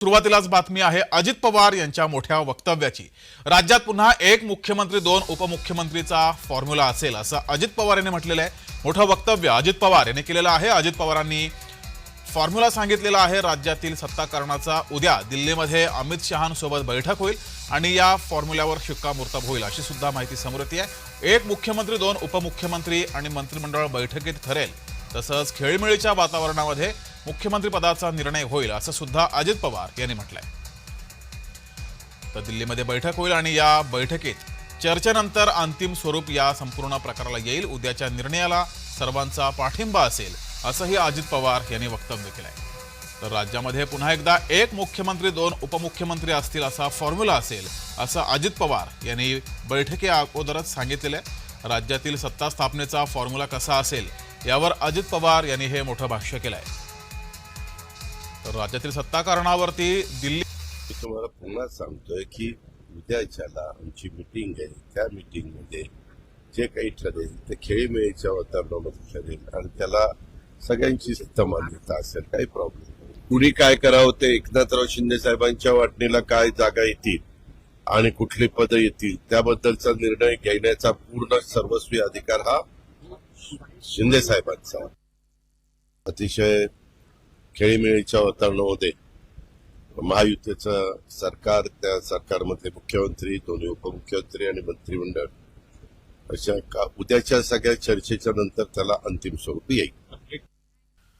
सुरुवातीलाच बातमी आहे अजित पवार यांच्या मोठ्या वक्तव्याची. राज्यात पुन्हा एक मुख्यमंत्री दोन उपमुख्यमंत्रीचा फॉर्म्युला असेल असं अजित पवार यांनी म्हटलेलं आहे. मोठं वक्तव्य अजित पवार यांनी केलेलं आहे. अजित पवारांनी फॉर्म्युला सांगितलेला आहे. राज्यातील सत्ताकरणाचा उद्या दिल्लीमध्ये अमित शहांसोबत बैठक होईल आणि या फॉर्म्युल्यावर शिक्कामोर्तब होईल अशी सुद्धा माहिती समोर येते आहे. एक मुख्यमंत्री दोन उपमुख्यमंत्री आणि मंत्रिमंडळ बैठकीत ठरेल. तसंच खेळीमेळीच्या वातावरणामध्ये मुख्यमंत्री पदाचा निर्णय होईल असं सुद्धा अजित पवार यांनी म्हटलंय. तर दिल्लीमध्ये बैठक होईल आणि या बैठकीत चर्चेनंतर अंतिम स्वरूप या संपूर्ण प्रकाराला येईल. उद्याच्या निर्णयाला सर्वांचा पाठिंबा असेल असंही अजित पवार यांनी वक्तव्य केलंय. तर राज्यामध्ये पुन्हा एकदा एक मुख्यमंत्री दोन उपमुख्यमंत्री असतील असा फॉर्म्युला असेल असं अजित पवार यांनी बैठकी अगोदरच सांगितलेलं आहे. राज्यातील सत्ता स्थापनेचा फॉर्म्युला कसा असेल यावर अजित पवार यांनी हे मोठं भाष्य केलंय. तर राज्यातील सत्ताकारणावरती दिल्ली मी तुम्हाला पुन्हा सांगतोय की उद्याच्याला आमची मिटिंग आहे त्या मिटिंगमध्ये जे काही ठरेल ते खेळीमेळीच्या वातावरणामध्ये ठरेल आणि त्याला सगळ्यांची मान्यता असेल काही प्रॉब्लेम नाही. कुणी काय करावं ते एकनाथराव शिंदे साहेबांच्या वाटणीला काय जागा येतील आणि कुठली पदं येतील त्याबद्दलचा निर्णय घेण्याचा पूर्ण सर्वस्वी अधिकार हा शिंदे साहेबांचा. अतिशय खेळीमेळीच्या वातावरणामध्ये महायुतीचं सरकार त्या सरकारमधले मुख्यमंत्री दोन्ही उपमुख्यमंत्री आणि मंत्रिमंडळ अशा का उद्याच्या सगळ्या चर्चेच्या नंतर त्याला अंतिम स्वरूप येईल.